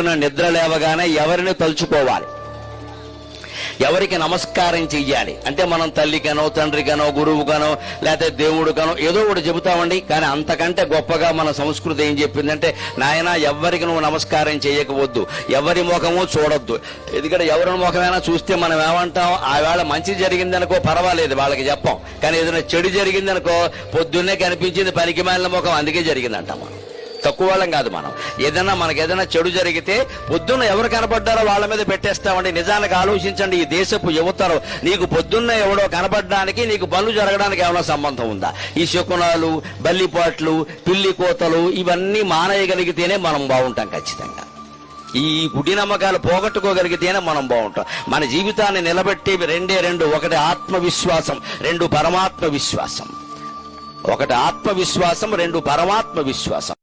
నిద్ర లేవగానే ఎవరిని తలుచుకోవాలి? ఎవరికి నమస్కారం చెయ్యాలి? అంటే మనం తల్లికనో తండ్రికనో గురువుకనో లేకపోతే దేవుడికనో ఏదో ఒకటి చెబుతామండి. కానీ అంతకంటే గొప్పగా మన సంస్కృతి ఏం చెప్పిందంటే నాయన ఎవరికి నువ్వు నమస్కారం చేయకపోవద్దు ఎవరి ముఖము చూడొద్దు. ఎందుకంటే ఎవరి ముఖమైనా చూస్తే మనం ఏమంటాం? ఆవేళ మంచి జరిగిందనుకో పర్వాలేదు వాళ్ళకి చెప్పం. కానీ ఏదైనా చెడు జరిగిందనుకో పొద్దున్నే కనిపించింది పనికి మాలిన ముఖం అందుకే జరిగిందంటాం మనం. తక్కువ వాళ్ళం కాదు మనం. ఏదైనా మనకి ఏదైనా చెడు జరిగితే పొద్దున్న ఎవరు కనపడ్డారో వాళ్ళ మీద పెట్టేస్తామండి. నిజానికి ఆలోచించండి ఈ దేశపు యువతరం. నీకు పొద్దున్న ఎవడో కనపడడానికి నీకు పనులు జరగడానికి ఏమైనా సంబంధం ఉందా? ఈ శకునాలు బల్లిపాట్లు పిల్లి కోతలు ఇవన్నీ మానేయగలిగితేనే మనం బాగుంటాం ఖచ్చితంగా. ఈ గుడి నమ్మకాలు పోగొట్టుకోగలిగితేనే మనం బాగుంటాం. మన జీవితాన్ని నిలబెట్టేవి రెండే రెండు. ఒకటి ఆత్మవిశ్వాసం రెండు పరమాత్మ విశ్వాసం ఒకటి ఆత్మవిశ్వాసం రెండు పరమాత్మ విశ్వాసం